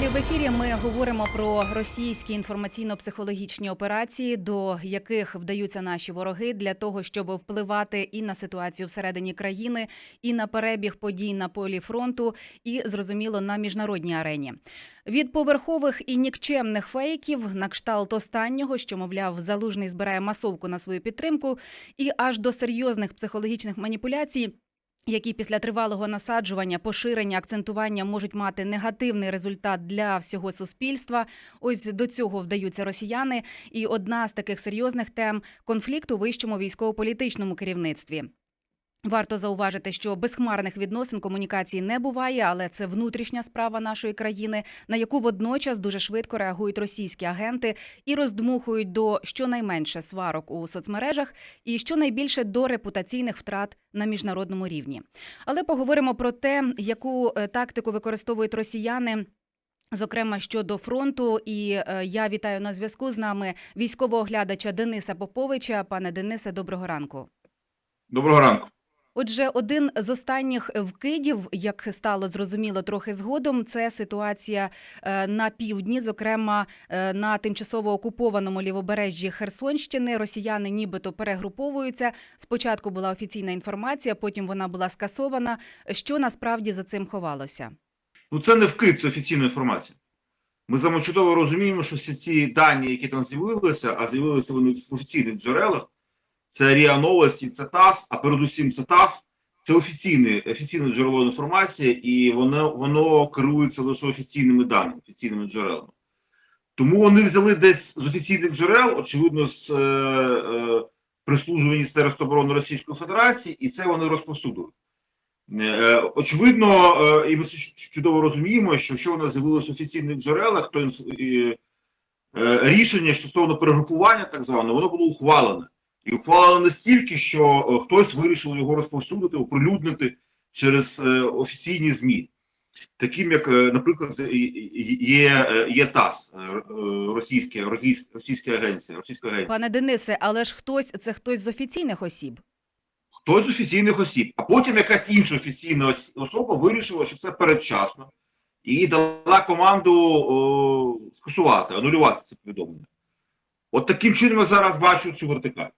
Далі в ефірі ми говоримо про російські інформаційно-психологічні операції, до яких вдаються наші вороги для того, щоб впливати і на ситуацію всередині країни, і на перебіг подій на полі фронту, і зрозуміло на міжнародній арені. Від поверхових і нікчемних фейків на кшталт останнього, що мовляв, залужний збирає масовку на свою підтримку, і аж до серйозних психологічних маніпуляцій які після тривалого насаджування, поширення, акцентування можуть мати негативний результат для всього суспільства. Ось до цього вдаються росіяни. І одна з таких серйозних тем конфлікт у вищому військово-політичному керівництві. Варто зауважити, що безхмарних відносин комунікації не буває, але це внутрішня справа нашої країни, на яку водночас дуже швидко реагують російські агенти і роздмухують до щонайменше сварок у соцмережах і щонайбільше до репутаційних втрат на міжнародному рівні. Але поговоримо про те, яку е, тактику використовують росіяни. Зокрема, щодо фронту, і е, я вітаю на зв'язку з нами військового оглядача Дениса Поповича. Пане Денисе, доброго ранку. Доброго ранку. Отже, один з останніх вкидів, як стало зрозуміло трохи згодом, це ситуація е, на півдні, зокрема е, на тимчасово окупованому лівобережжі Херсонщини. Росіяни нібито перегруповуються. Спочатку була офіційна інформація, потім вона була скасована. Що насправді за цим ховалося? Ну це не вкид, це офіційна інформація. Ми з вами чудово розуміємо, що всі ці дані, які там з'явилися, а з'явилися вони в офіційних джерелах, це РІА Новості, це ТАСС, а передусім це ТАСС, це офіційне, офіційне джерело інформації, і воно, воно керується лише офіційними даними, офіційними джерелами. Тому вони взяли десь з офіційних джерел, очевидно, з е, е, прислужби Міністерства оборони Російської Федерації, і це вони розповсюдили. Е, Очевидно, е, і ми чудово розуміємо, що якщо воно з'явилося в офіційних джерелах, то і, е, рішення стосовно перегрупування, так зване, воно було ухвалене. І ухвалене настільки, що е, хтось вирішив його розповсюдити, оприлюднити через е, офіційні ЗМІ. Таким як, е, наприклад, є, є ТАСС, російська, російська, російська агенція, російська агенція. Пане Денисе, але ж хтось це хтось з офіційних осіб. Хтось з офіційних осіб, а потім якась інша офіційна особа вирішила, що це передчасно, і дала команду о, скасувати, анулювати це повідомлення. От таким чином я зараз бачу цю вертикаль.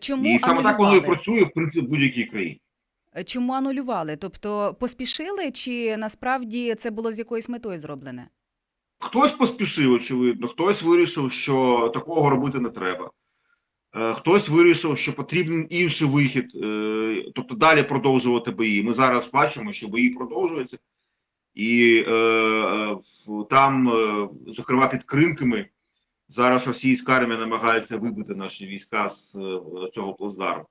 Чому І саме так воно і працює, в принципі, в будь-якій країні. Чому анулювали? Тобто поспішили, чи насправді це було з якоюсь метою зроблене? Хтось поспішив, очевидно, хтось вирішив, що такого робити не треба. Е, Хтось вирішив, що потрібен інший вихід, е, тобто далі продовжувати бої. Ми зараз бачимо, що бої продовжуються, і е, е, там, е, зокрема, під Кримками, зараз російська армія намагається вибити наші війська з е, цього плацдарму.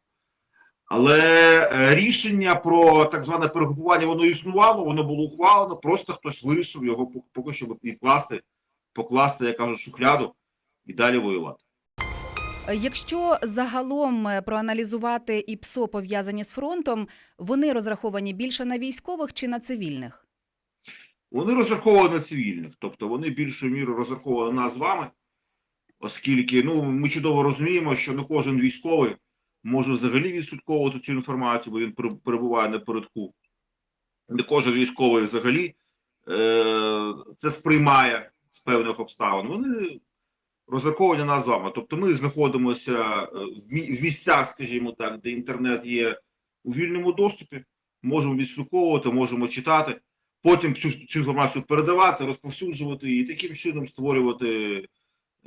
Але е, рішення про так зване перегрупування воно існувало, воно було ухвалено, просто хтось вирішив його поки що відкласти, покласти, як кажуть, шухляду і далі воювати. Якщо загалом е, проаналізувати і ПСО пов'язані з фронтом, вони розраховані більше на військових чи на цивільних? Вони розраховані на цивільних, тобто вони більшою мірою розраховані на нас з вами, оскільки ну, ми чудово розуміємо, що не кожен військовий може взагалі відслідковувати цю інформацію, бо він пере- перебуває напередку. Не кожен військовий взагалі е- це сприймає з певних обставин. Вони розраховані на вами. Тобто ми знаходимося е, в місцях, скажімо так, де інтернет є у вільному доступі, можемо відслідковувати, можемо читати потім цю, цю інформацію передавати, розповсюджувати і таким чином створювати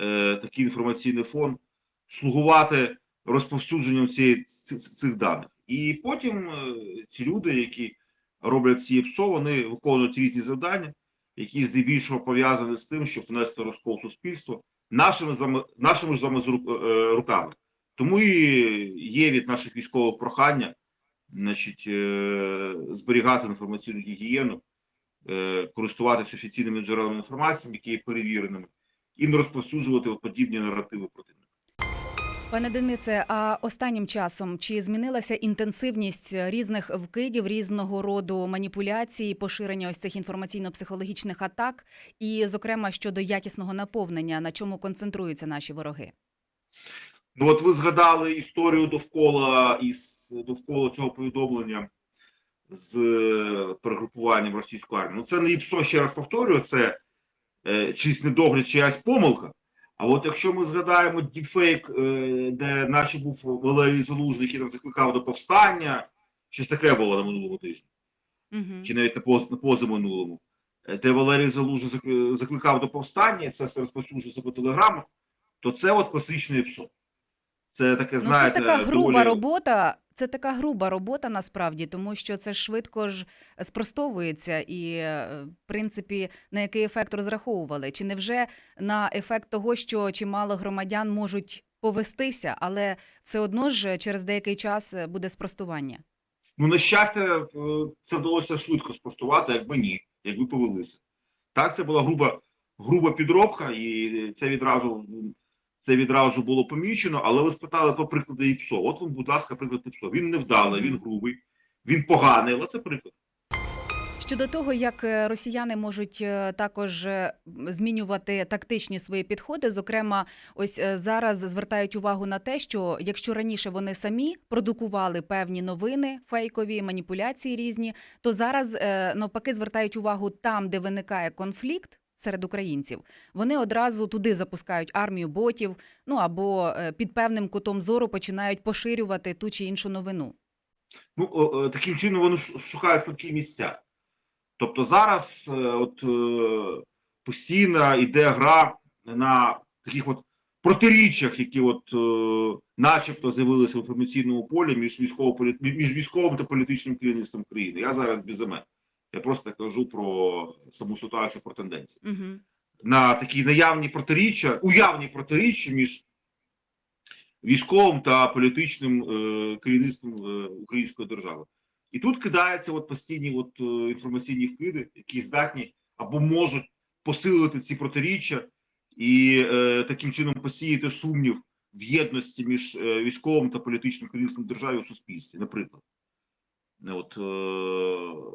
е, такий інформаційний фон, слугувати розповсюдженням цієї, цих, цих даних. І потім е, ці люди, які роблять ці ПСО, вони виконують різні завдання, які здебільшого пов'язані з тим, щоб внести розкол суспільства нашими нашими ж вами е, руками. Тому і є від наших військових прохання значить, зберігати інформаційну гігієну, користуватися офіційними джерелами інформації, які є перевіреними, і не розповсюджувати подібні наративи противника. Пане Денисе, а останнім часом чи змінилася інтенсивність різних вкидів, різного роду маніпуляцій, поширення ось цих інформаційно-психологічних атак, і, зокрема, щодо якісного наповнення, на чому концентруються наші вороги? Ну, от ви згадали історію довкола із довкола цього повідомлення з е, перегрупуванням російської армії. Ну, це не ІПСО, ще раз повторюю, це чийсь недогляд, чиясь помилка. А от якщо ми згадаємо діпфейк, е, де наче був Валерій Залужний, який там закликав до повстання, щось таке було на минулому тижні, Угу. чи навіть на, поз, на позаминулому, е, де Валерій Залужний закликав до повстання, це все розповсюджується по телеграму, то це от класичне ІПСО. Це таке, Ну, знаєте, це така груба доволі- робота. Це така груба робота насправді, тому що це швидко ж спростовується, і е, в принципі на який ефект розраховували? Чи не вже на ефект того, що чимало громадян можуть повестися, але все одно ж через деякий час е, буде спростування? Ну, на щастя, е, це вдалося швидко спростувати, якби ні, якби повелися. Так, це була груба, груба підробка, і це відразу, це відразу було помічено, але ви спитали про приклади ІПСО. От вам, будь ласка, приклад ІПСО. Він невдалий, він грубий, він поганий, але це приклад. Щодо того, як е, росіяни можуть е, також е, змінювати тактичні свої підходи, зокрема, ось зараз звертають увагу на те, що якщо раніше вони самі продукували певні новини, фейкові маніпуляції різні, то зараз навпаки звертають увагу там, де виникає конфлікт. Серед українців вони одразу туди запускають армію ботів, ну або е, під певним кутом зору починають поширювати ту чи іншу новину. Ну, таким чином вони шукають слабкі місця. Тобто зараз е, от, е, постійно йде гра на таких от протиріччях, які от, начебто з'явилися в інформаційному полі між, військово між військовим та політичним керівництвом країни. Я зараз без імен. Я просто кажу про саму ситуацію, про тенденції. Угу. На такі наявні протиріччя, уявні протиріччя між військовим та політичним е, керівництвом е, української держави. І тут кидаються от постійні от, е, інформаційні вкиди, які здатні або можуть посилити ці протиріччя і е, таким чином посіяти сумнів в єдності між е, військовим та політичним керівництвом держави у суспільстві, наприклад. От, е,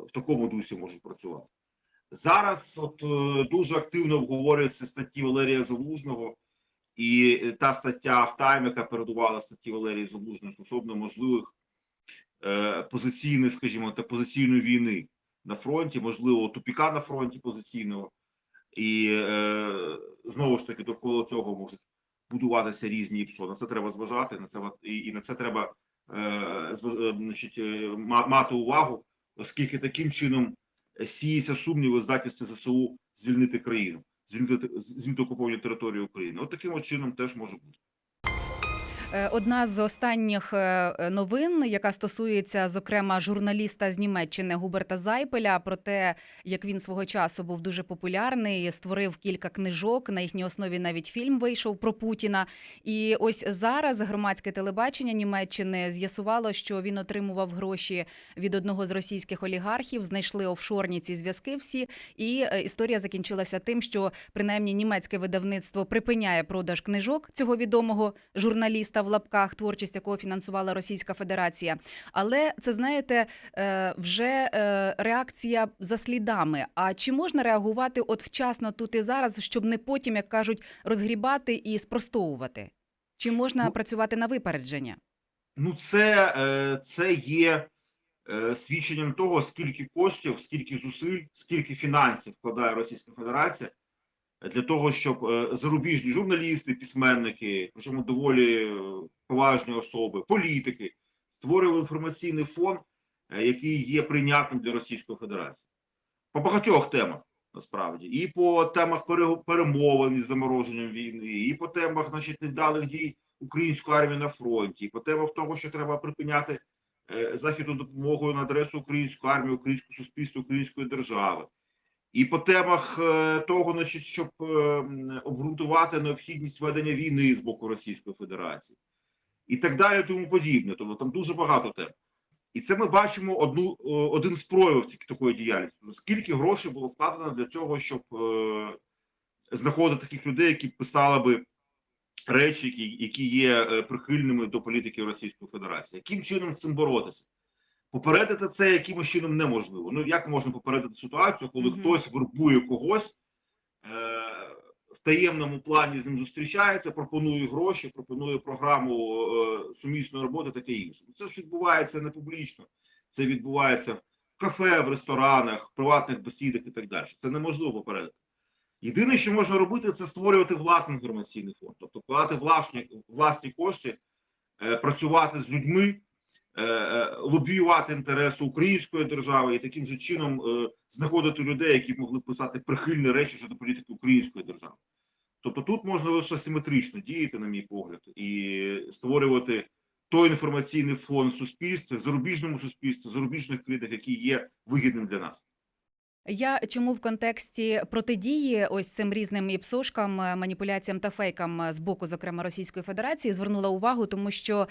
в такому дусі можуть працювати. Зараз от, е, дуже активно обговорюються статті Валерія Залужного, і е, та стаття в Тайм, яка передувала статті Валерії Залужного стосовно можливих е, позиційних, скажімо, та позиційної війни на фронті, можливо, тупіка на фронті позиційного, і е, знову ж таки довкола цього можуть будуватися різні ІПСО. На це треба зважати, на це і, і на це треба е, е, значить, е, ма- мати увагу, оскільки таким чином сіється сумніви здатність ЗСУ звільнити країну, звільнити, звільнити окуповані території України. От таким от чином теж може бути. Е, Одна з останніх е, новин, яка стосується, зокрема, журналіста з Німеччини Губерта Зайпеля, про те, як він свого часу був дуже популярний, створив кілька книжок. На їхній основі навіть фільм вийшов про Путіна. І ось зараз громадське телебачення Німеччини з'ясувало, що він отримував гроші від одного з російських олігархів. Знайшли офшорні ці зв'язки всі. І е, історія закінчилася тим, що принаймні німецьке видавництво припиняє продаж книжок цього відомого журналіста в лапках, творчість якого фінансувала Російська Федерація. Але це знаєте, е, вже е, реакція за слідами. А чи можна реагувати от вчасно тут і зараз, щоб не потім, як кажуть, розгрібати і спростовувати? Чи можна Ну, працювати на випередження? Ну, це, е, це є свідченням того, скільки коштів, скільки зусиль, скільки фінансів вкладає Російська Федерація для того, щоб е, зарубіжні журналісти, письменники, причому доволі е, поважні особи, політики, створювали інформаційний фон, е, який є прийнятним для Російської Федерації. По багатьох темах. Насправді, і по темах перемовин із замороженням війни, і по темах, значить, невдалих дій української армії на фронті, і по темах того, що треба припиняти західну допомогу на адресу української армії, українського суспільства, української держави, і по темах е, того, значить, щоб е, обґрунтувати необхідність ведення війни з боку Російської Федерації, і так далі, тому подібне. Тобто там дуже багато тем. І це ми бачимо одну е, один з проявів такої діяльності. Скільки грошей було вкладено для цього, щоб е, знаходити таких людей, які писали би речі, які, які є прихильними до політики Російської Федерації. Яким чином з цим боротися? Попередити це якимось чином неможливо. Ну як можна попередити ситуацію, коли Мгм. хтось вербує когось е, в таємному плані з ним зустрічається, пропонує гроші, пропонує програму е, сумісної роботи, таке інше. Це ж відбувається не публічно, це відбувається в кафе, в ресторанах, в приватних бесідах і так далі. Це неможливо попередити. Єдине, що можна робити, це створювати власний інформаційний фонд, тобто вкладати власні, власні кошти, е, працювати з людьми, лобіювати інтереси української держави і таким же чином е, знаходити людей, які могли писати прихильні речі щодо політики української держави. Тобто тут можна лише симетрично діяти, на мій погляд, і створювати той інформаційний фон в зарубіжному суспільстві, зарубіжних країнах, які є вигідним для нас. Я чому в контексті протидії ось цим різним іпсошкам, е, маніпуляціям та фейкам е, з боку, зокрема Російської Федерації, звернула увагу, тому що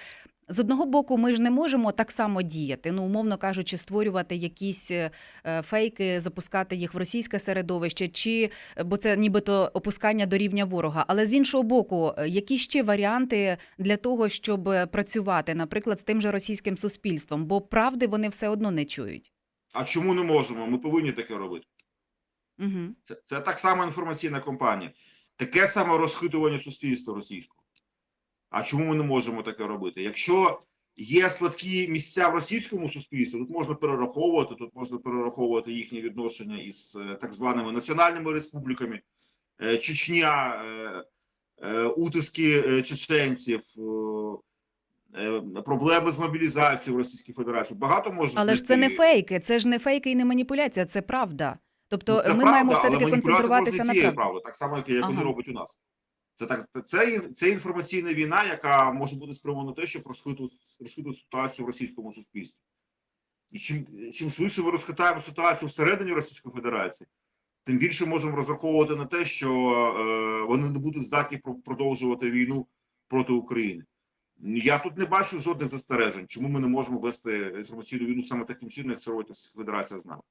з одного боку ми ж не можемо так само діяти, ну умовно кажучи, створювати якісь е, е, фейки, запускати їх в російське середовище, чи бо це нібито опускання до рівня ворога. Але з іншого боку, е, які ще варіанти для того, щоб е, працювати, наприклад, з тим же російським суспільством, бо правди вони все одно не чують. А чому не можемо? Ми повинні таке робити. Угу. Це, це так само інформаційна кампанія, таке саме розхитування суспільства російського. А чому ми не можемо таке робити? Якщо є слабкі місця в російському суспільстві, тут можна перераховувати, тут можна перераховувати їхнє відношення із е, так званими національними республіками, Е, Чечня, е, утиски чеченців, проблеми з мобілізацією в Російській Федерації. Багато можна Але ж це не фейки, це ж не фейки і не маніпуляція, це правда. Тобто Ну, це ми правда, маємо все таки концентруватися на цією правді. правдою, так само, як, як вони роблять у нас. Це так, це, це інформаційна війна, яка може бути спрямована на те, щоб розхитувати, ситуацію в російському суспільстві. І чим, чим швидше ми розхитаємо ситуацію всередині Російської Федерації, тим більше можемо розраховувати на те, що е, вони не будуть здатні продовжувати війну проти України. Я тут не бачу жодних застережень, чому ми не можемо вести інформаційну війну саме таким чином, як це робить Федерація з нами.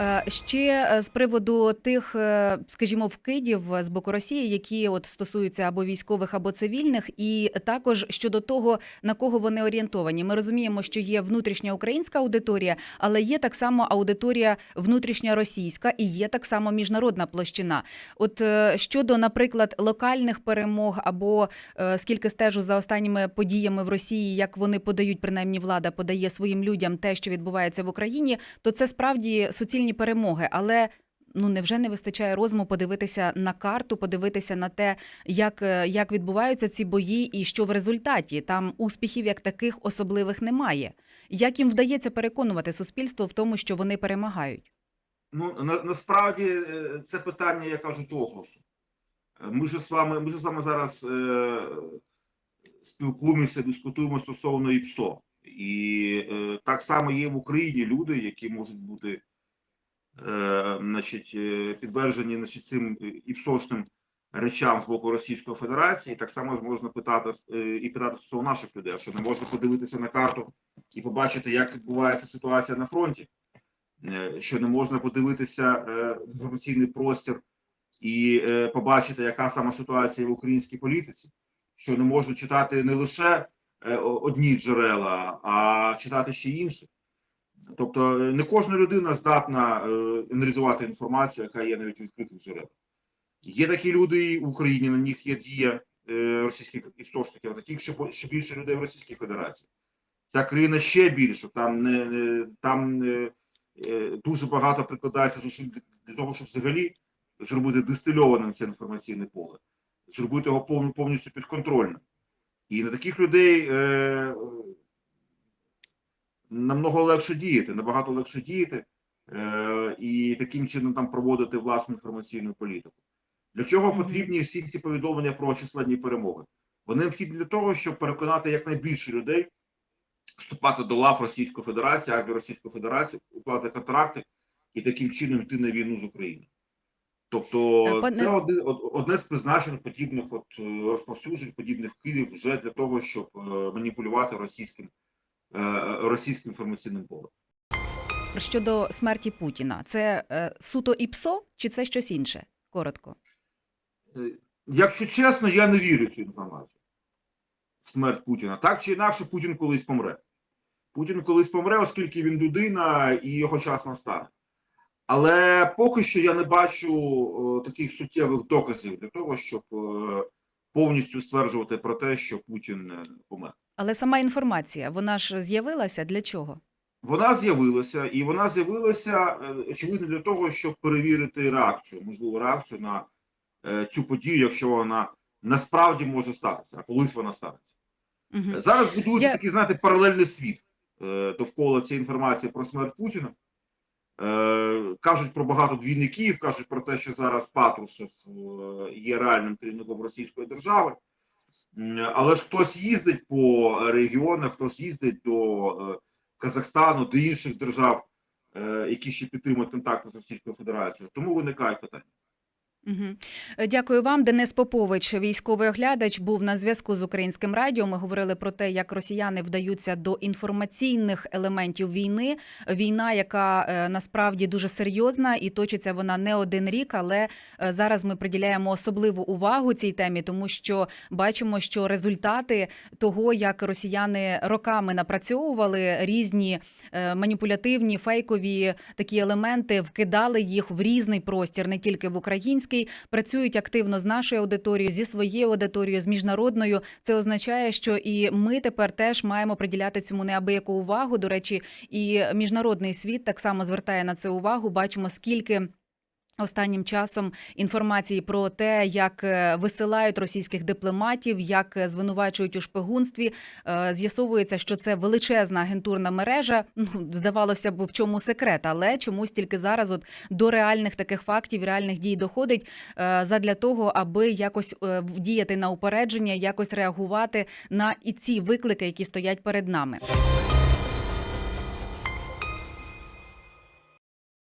Е, Ще е, з приводу тих, е, скажімо, вкидів з боку Росії, які от стосуються або військових, або цивільних, і також щодо того, на кого вони орієнтовані. Ми розуміємо, що є внутрішня українська аудиторія, але є так само аудиторія внутрішня російська і є так само міжнародна площина. От щодо, наприклад, локальних перемог, або скільки стежу за останніми подіями в Росії, як вони подають, принаймні влада подає своїм людям те, що відбувається в Україні, то це справді суцільні перемоги. Але ну невже не вистачає розуму подивитися на карту, подивитися на те, як, е, як відбуваються ці бої, і що в результаті там успіхів як таких особливих немає. Як їм вдається переконувати суспільство в тому, що вони перемагають? Ну на, насправді е, це питання, як кажуть, оголосу. Е, Ми ж з вами, ми ж з вами зараз е, спілкуємося, дискутуємо стосовно ІПСО. І е, так само є в Україні люди, які можуть бути значить, е, підтверджені значить, цим е, іпсошним речам з боку Російської Федерації. Так само можна питати е, і питати стосовно наших людей, що не можна подивитися на карту і побачити, як відбувається ситуація на фронті. Е, що не можна подивитися е, інформаційний простір і е, побачити, яка саме ситуація в українській політиці, що не можна читати не лише е, одні джерела, а читати ще інші. Тобто е, не кожна людина здатна е, аналізувати інформацію, яка є навіть у відкритих джерелах. Є такі люди в Україні, на них є дія е, російських істочників, таких ще, ще більше людей в Російській Федерації. Ця країна ще більше, там не, не там е, е, дуже багато прикладається зусиль для- того, щоб взагалі зробити дистильованим це інформаційне поле, зробити його повністю підконтрольним. І на таких людей намного легше діяти, набагато легше діяти е, і таким чином там проводити власну інформаційну політику. Для чого потрібні всі ці повідомлення про численні перемоги? Вони необхідні для того, щоб переконати якнайбільше людей вступати до лав Російської Федерації, армії Російської Федерації, укладати контракти і таким чином йти на війну з Україною. Тобто пане- це один, одне з призначень подібних от е, розповсюджень, подібних вкидів вже для того, щоб е, маніпулювати російським, російським інформаційним полем. Щодо смерті Путіна, це е, суто ІПСО чи це щось інше? Коротко. Е, Якщо чесно, я не вірю в цю інформацію. Смерть Путіна. Так чи інакше, Путін колись помре. Путін колись помре, оскільки він людина і його час настане. Але поки що я не бачу е, таких суттєвих доказів для того, щоб е, повністю стверджувати про те, що Путін е, помер. Але сама інформація, вона ж з'явилася для чого? Вона з'явилася, і вона з'явилася е, очевидно для того, щоб перевірити реакцію, можливо, реакцію на е, цю подію, якщо вона насправді може статися, а колись вона станеться. Мгм. Зараз будується Я- такий, знаєте, паралельний світ е, довкола цієї інформації про смерть Путіна. Кажуть про багато двійників, кажуть про те, що зараз Патрушев є реальним керівником Російської держави. Але ж хтось їздить по регіонах, хтось їздить до е, Казахстану, до інших держав, е, які ще підтримують контакти з Російською Федерацією. Тому виникає питання. Е, Дякую вам. Денис Попович, військовий оглядач, був на зв'язку з українським радіо. Ми говорили про те, як росіяни вдаються до інформаційних елементів війни. Війна, яка е, насправді дуже серйозна і точиться вона не один рік. Але е, зараз ми приділяємо особливу увагу цій темі, тому що бачимо, що результати того, як росіяни роками напрацьовували різні маніпулятивні фейкові такі елементи, вкидали їх в різний простір, не тільки в український, працюють активно з нашою аудиторією, зі своєю аудиторією, з міжнародною. Це означає, що і ми тепер теж маємо приділяти цьому неабияку увагу. До речі, і міжнародний світ так само звертає на це увагу. Бачимо, скільки. Останнім часом інформації про те, як е, висилають російських дипломатів, як е, звинувачують у шпигунстві, е, з'ясовується, що це величезна агентурна мережа. Ну здавалося б, в чому секрет, але чомусь тільки зараз, от до реальних таких фактів, реальних дій доходить задля того, аби якось діяти на упередження, якось реагувати на і ці виклики, які стоять перед нами.